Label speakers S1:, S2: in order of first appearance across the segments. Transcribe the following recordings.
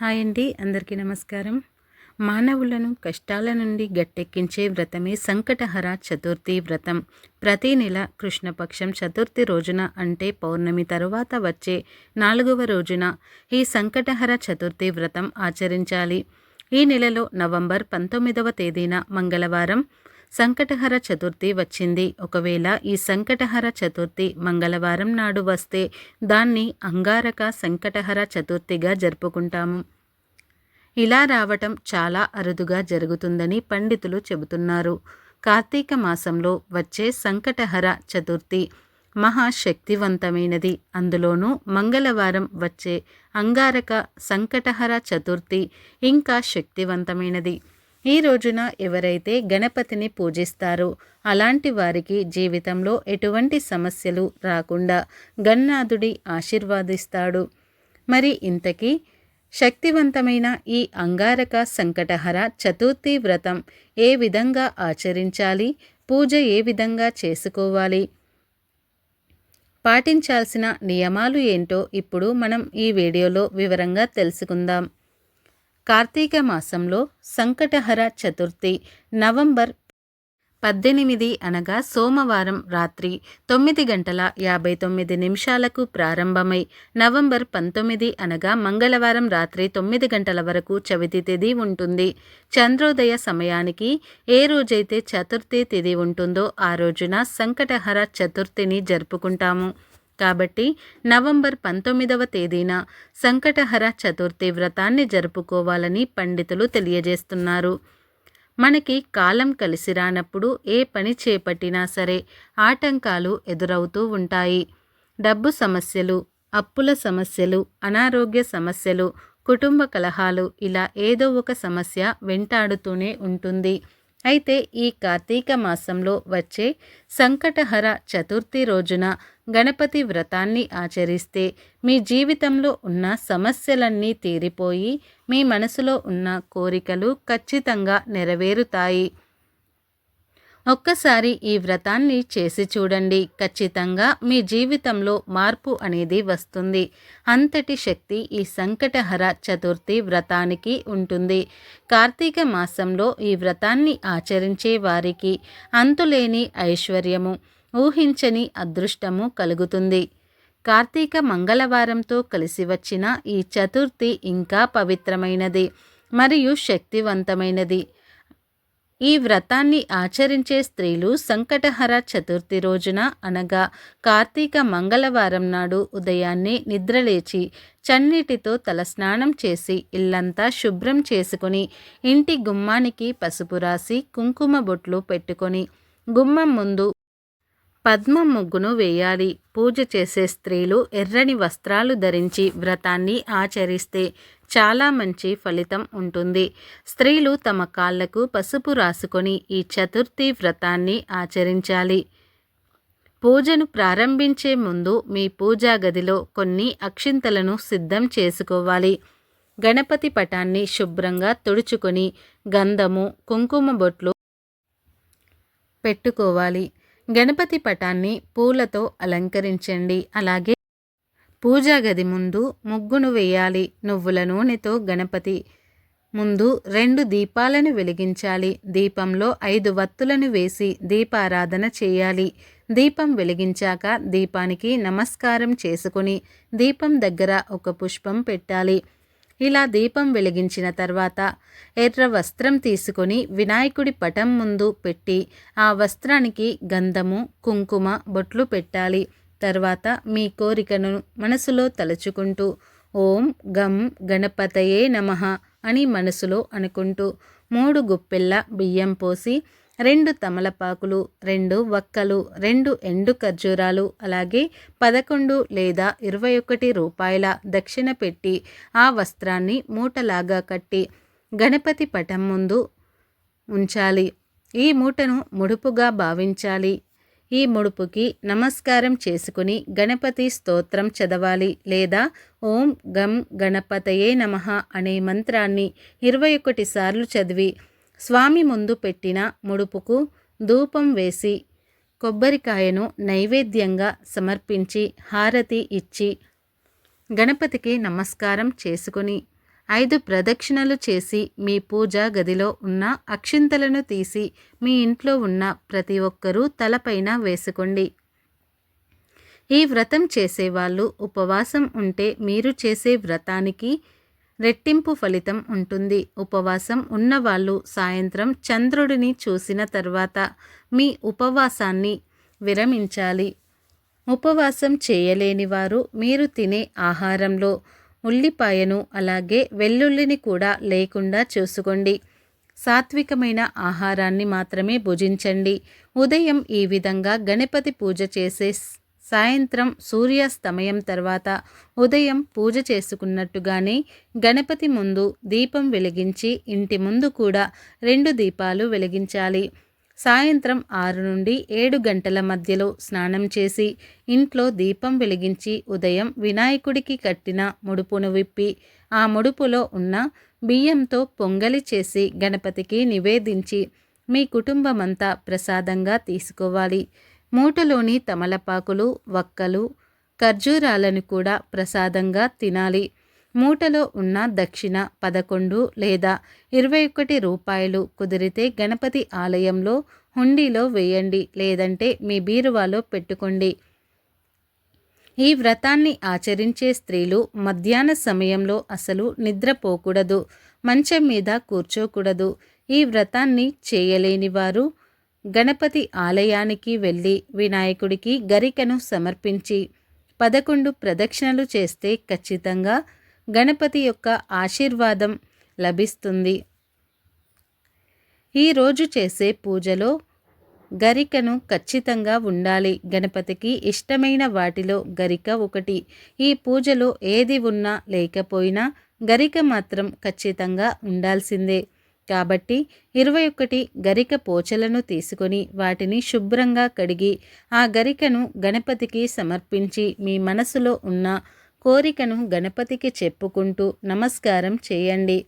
S1: Hi అండి అందరికీ నమస్కారం. మానవులను కష్టాల నుండి గట్టెక్కించే వ్రతమే సంకటహర చతుర్థి వ్రతం. ప్రతి నెల కృష్ణపక్షం చతుర్థి రోజున అంటే పౌర్ణమి తరువాత వచ్చే నాలుగవ రోజున ఈ సంకటహర చతుర్థి వ్రతం ఆచరించాలి. ఈ నెలలో నవంబర్ పంతొమ్మిదవ తేదీన మంగళవారం సంకటహర చతుర్థి వచ్చింది. ఒకవేళ ఈ సంకటహర చతుర్థి మంగళవారం నాడు వస్తే దాన్ని అంగారక సంకటహర చతుర్థిగా జరుపుకుంటాము. ఇలా రావటం చాలా అరుదుగా జరుగుతుందని పండితులు చెబుతున్నారు. కార్తీక మాసంలో వచ్చే సంకటహర చతుర్థి మహాశక్తివంతమైనది. అందులోనూ మంగళవారం వచ్చే అంగారక సంకటహర చతుర్థి ఇంకా శక్తివంతమైనది. ఈ రోజున ఎవరైతే గణపతిని పూజిస్తారో అలాంటి వారికి జీవితంలో ఎటువంటి సమస్యలు రాకుండా గణనాథుడి ఆశీర్వాదిస్తాడు. మరి ఇంతకీ శక్తివంతమైన ఈ అంగారక సంకటహర చతుర్థి వ్రతం ఏ విధంగా ఆచరించాలి? పూజ ఏ విధంగా చేసుకోవాలి? పాటించాల్సిన నియమాలు ఏంటో ఇప్పుడు మనం ఈ వీడియోలో వివరంగా తెలుసుకుందాం. కార్తీక మాసంలో సంకటహర చతుర్థి నవంబర్ పద్దెనిమిది అనగా సోమవారం రాత్రి తొమ్మిది గంటల యాభై తొమ్మిది నిమిషాలకు ప్రారంభమై నవంబర్ పంతొమ్మిది అనగా మంగళవారం రాత్రి తొమ్మిది గంటల వరకు చవితి తిథి ఉంటుంది. చంద్రోదయ సమయానికి ఏ రోజైతే చతుర్థి తిథి ఉంటుందో ఆ రోజున సంకటహర చతుర్థిని జరుపుకుంటాము. కాబట్టి నవంబర్ పంతొమ్మిదవ తేదీన సంకటహర చతుర్థి వ్రతాన్ని జరుపుకోవాలని పండితులు తెలియజేస్తున్నారు. మనకి కాలం కలిసి రానప్పుడు ఏ పని చేపట్టినా సరే ఆటంకాలు ఎదురవుతూ ఉంటాయి. డబ్బు సమస్యలు అప్పుల సమస్యలు అనారోగ్య సమస్యలు కుటుంబ కలహాలు ఇలా ఏదో ఒక సమస్య వెంటాడుతూనే ఉంటుంది. అయితే ఈ కార్తీక మాసంలో వచ్చే సంకటహర చతుర్థి రోజున గణపతి వ్రతాన్ని ఆచరిస్తే మీ జీవితంలో ఉన్న సమస్యలన్నీ తీరిపోయి మీ మనసులో ఉన్న కోరికలు ఖచ్చితంగా నెరవేరుతాయి. ఒక్కసారి ఈ వ్రతాన్ని చేసి చూడండి. ఖచ్చితంగా మీ జీవితంలో మార్పు అనేది వస్తుంది. అంతటి శక్తి ఈ సంకటహర చతుర్థి వ్రతానికి ఉంటుంది. కార్తీక మాసంలో ఈ వ్రతాన్ని ఆచరించే వారికి అంతులేని ఐశ్వర్యము. ఊహించని అదృష్టము కలుగుతుంది. కార్తీక మంగళవారంతో కలిసి వచ్చిన ఈ చతుర్థి ఇంకా పవిత్రమైనది మరియు శక్తివంతమైనది. ఈ వ్రతాన్ని ఆచరించే స్త్రీలు సంకటహర చతుర్థి రోజున అనగా కార్తీక మంగళవారం నాడు ఉదయాన్నే నిద్రలేచి చన్నీటితో తలస్నానం చేసి ఇల్లంతా శుభ్రం చేసుకుని ఇంటి గుమ్మానికి పసుపు రాసి కుంకుమ బొట్లు పెట్టుకొని గుమ్మం ముందు పద్మ ముగ్గును వేయాలి. పూజ చేసే స్త్రీలు ఎర్రని వస్త్రాలు ధరించి వ్రతాన్ని ఆచరిస్తే చాలా మంచి ఫలితం ఉంటుంది. స్త్రీలు తమ కాళ్ళకు పసుపు రాసుకొని ఈ చతుర్థి వ్రతాన్ని ఆచరించాలి. పూజను ప్రారంభించే ముందు మీ పూజా గదిలో కొన్ని అక్షింతలను సిద్ధం చేసుకోవాలి. గణపతి పటాన్ని శుభ్రంగా తుడుచుకొని గంధము కుంకుమ బొట్లు పెట్టుకోవాలి. గణపతి పటాన్ని పూలతో అలంకరించండి. అలాగే పూజా గది ముందు ముగ్గును వేయాలి. నువ్వుల నూనెతో గణపతి ముందు రెండు దీపాలను వెలిగించాలి. దీపంలో ఐదు వత్తులను వేసి దీపారాధన చేయాలి. దీపం వెలిగించాక దీపానికి నమస్కారం చేసుకుని దీపం దగ్గర ఒక పుష్పం పెట్టాలి. ఇలా దీపం వెలిగించిన తర్వాత ఎర్ర వస్త్రం తీసుకొని వినాయకుడి పటం ముందు పెట్టి ఆ వస్త్రానికి గంధము కుంకుమ బొట్లు పెట్టాలి. తర్వాత మీ కోరికను మనసులో తలుచుకుంటూ ఓం గం గణపతయే నమ అని మనసులో అనుకుంటూ మూడు గుప్పెళ్ళ బియ్యం పోసి రెండు తమలపాకులు రెండు వక్కలు రెండు ఎండు ఖర్జూరాలు అలాగే పదకొండు లేదా ఇరవై ఒకటి రూపాయల దక్షిణ పెట్టి ఆ వస్త్రాన్ని మూటలాగా కట్టి గణపతి పటం ముందు ఉంచాలి. ఈ మూటను ముడుపుగా భావించాలి. ఈ ముడుపుకి నమస్కారం చేసుకుని గణపతి స్తోత్రం చదవాలి లేదా ఓం గం గణపతయే నమ అనే మంత్రాన్ని ఇరవై ఒకటి సార్లు చదివి స్వామి ముందు పెట్టిన ముడుపుకు ధూపం వేసి కొబ్బరికాయను నైవేద్యంగా సమర్పించి హారతి ఇచ్చి గణపతికి నమస్కారం చేసుకుని ఐదు ప్రదక్షిణలు చేసి మీ పూజా గదిలో ఉన్న అక్షింతలను తీసి మీ ఇంట్లో ఉన్న ప్రతి ఒక్కరూ తలపైన వేసుకోండి. ఈ వ్రతం చేసేవాళ్ళు ఉపవాసం ఉంటే మీరు చేసే వ్రతానికి రెట్టింపు ఫలితం ఉంటుంది. ఉపవాసం ఉన్నవాళ్ళు సాయంత్రం చంద్రుడిని చూసిన తర్వాత మీ ఉపవాసాన్ని విరమించాలి. ఉపవాసం చేయలేని వారు మీరు తినే ఆహారంలో ఉల్లిపాయను అలాగే వెల్లుల్లిని కూడా లేకుండా చూసుకోండి. సాత్వికమైన ఆహారాన్ని మాత్రమే భుజించండి. ఉదయం ఈ విధంగా గణపతి పూజ చేసే సాయంత్రం సూర్యాస్తమయం తర్వాత ఉదయం పూజ చేసుకున్నట్టుగానే గణపతి ముందు దీపం వెలిగించి ఇంటి ముందు కూడా రెండు దీపాలు వెలిగించాలి. సాయంత్రం ఆరు నుండి ఏడు గంటల మధ్యలో స్నానం చేసి ఇంట్లో దీపం వెలిగించి ఉదయం వినాయకుడికి కట్టిన ముడుపును విప్పి ఆ ముడుపులో ఉన్న బియ్యంతో పొంగలి చేసి గణపతికి నివేదించి మీ కుటుంబమంతా ప్రసాదంగా తీసుకోవాలి. మూటలోని తమలపాకులు వక్కలు ఖర్జూరాలను కూడా ప్రసాదంగా తినాలి. మూటలో ఉన్న దక్షిణ పదకొండు లేదా ఇరవై ఒకటి రూపాయలు కుదిరితే గణపతి ఆలయంలో హుండీలో వేయండి లేదంటే మీ బీరువాలో పెట్టుకోండి. ఈ వ్రతాన్ని ఆచరించే స్త్రీలు మధ్యాహ్న సమయంలో అసలు నిద్రపోకూడదు మంచం మీద కూర్చోకూడదు. ఈ వ్రతాన్ని చేయలేని వారు గణపతి ఆలయానికి వెళ్ళి వినాయకుడికి గరికను సమర్పించి పదకొండు ప్రదక్షిణలు చేస్తే ఖచ్చితంగా గణపతి యొక్క ఆశీర్వాదం లభిస్తుంది. ఈరోజు చేసే పూజలో గరికను ఖచ్చితంగా ఉండాలి. గణపతికి ఇష్టమైన వాటిలో గరిక ఒకటి. ఈ పూజలో ఏది ఉన్నా లేకపోయినా గరిక మాత్రం ఖచ్చితంగా ఉండాల్సిందే. కాబట్టి ఇరవై ఒకటి గరిక పోచలను తీసుకొని వాటిని శుభ్రంగా కడిగి ఆ గరికను గణపతికి సమర్పించి మీ మనసులో ఉన్న కోరికను గణపతికి చెప్పుకుంటూ నమస్కారం చేయండి.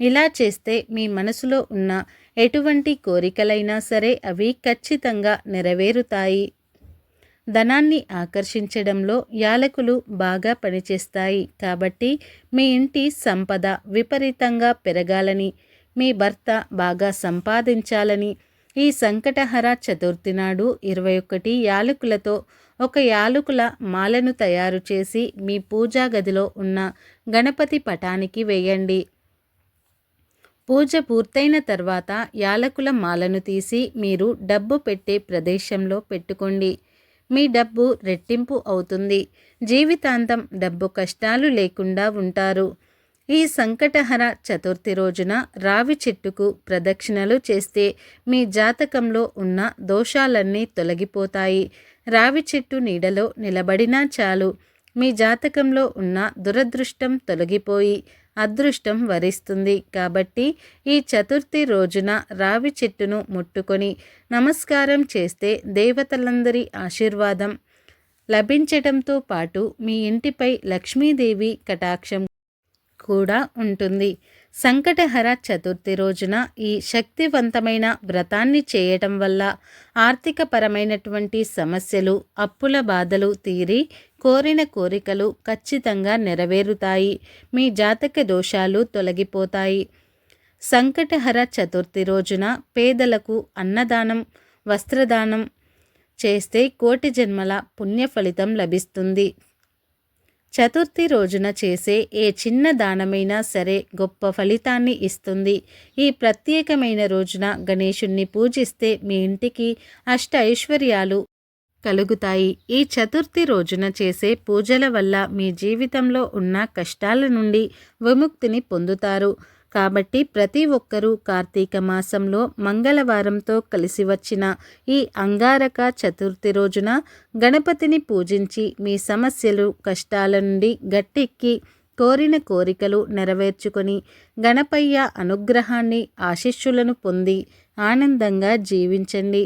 S1: ఇలా చేస్తే మీ మనసులో ఉన్న ఎటువంటి కోరికలైనా సరే అవి ఖచ్చితంగా నెరవేరుతాయి. ధనాన్ని ఆకర్షించడంలో యాలకులు బాగా పనిచేస్తాయి కాబట్టి మీ ఇంటి సంపద విపరీతంగా పెరగాలని మీ భర్త బాగా సంపాదించాలని ఈ సంకటహర చతుర్థి నాడు ఇరవై ఒకటి యాలకులతో ఒక యాలకుల మాలను తయారు చేసి మీ పూజా గదిలో ఉన్న గణపతి పటానికి వేయండి. పూజ పూర్తయిన తర్వాత యాలకుల మాలను తీసి మీరు డబ్బు పెట్టే ప్రదేశంలో పెట్టుకోండి. మీ డబ్బు రెట్టింపు అవుతుంది. జీవితాంతం డబ్బు కష్టాలు లేకుండా ఉంటారు. ఈ సంకటహర చతుర్థి రోజున రావి చెట్టుకు ప్రదక్షిణలు చేస్తే మీ జాతకంలో ఉన్న దోషాలన్నీ తొలగిపోతాయి. రావి చెట్టు నీడలో నిలబడినా చాలు. మీ జాతకంలో ఉన్న దురదృష్టం తొలగిపోయి అదృష్టం వరిస్తుంది. కాబట్టి ఈ చతుర్థి రోజున రావి చెట్టును ముట్టుకొని నమస్కారం చేస్తే దేవతలందరి ఆశీర్వాదం లభించటంతో పాటు మీ ఇంటిపై లక్ష్మీదేవి కటాక్షం కూడా ఉంటుంది. సంకటహర చతుర్థి రోజున ఈ శక్తివంతమైన వ్రతాన్ని చేయటం వల్ల ఆర్థికపరమైనటువంటి సమస్యలు అప్పుల బాధలు తీరి కోరిన కోరికలు ఖచ్చితంగా నెరవేరుతాయి. మీ జాతక దోషాలు తొలగిపోతాయి. సంకటహర చతుర్థి రోజున పేదలకు అన్నదానం వస్త్రదానం చేస్తే కోటి జన్మల పుణ్య ఫలితం లభిస్తుంది. చతుర్థి రోజున చేసే ఏ చిన్న దానమైనా సరే గొప్ప ఫలితాన్ని ఇస్తుంది. ఈ ప్రత్యేకమైన రోజున గణేషుణ్ణి పూజిస్తే మీ ఇంటికి అష్ట ఐశ్వర్యాలు కలుగుతాయి. ఈ చతుర్థి రోజున చేసే పూజల వల్ల మీ జీవితంలో ఉన్న కష్టాల నుండి విముక్తిని పొందుతారు. కాబట్టి ప్రతి ఒక్కరూ కార్తీక మాసంలో మంగళవారంతో కలిసి వచ్చిన ఈ అంగారక చతుర్థి రోజున గణపతిని పూజించి మీ సమస్యలు కష్టాల నుండి గట్టెక్కి కోరిన కోరికలు నెరవేర్చుకొని గణపయ్య అనుగ్రహాన్ని ఆశిష్యులను పొంది ఆనందంగా జీవించండి.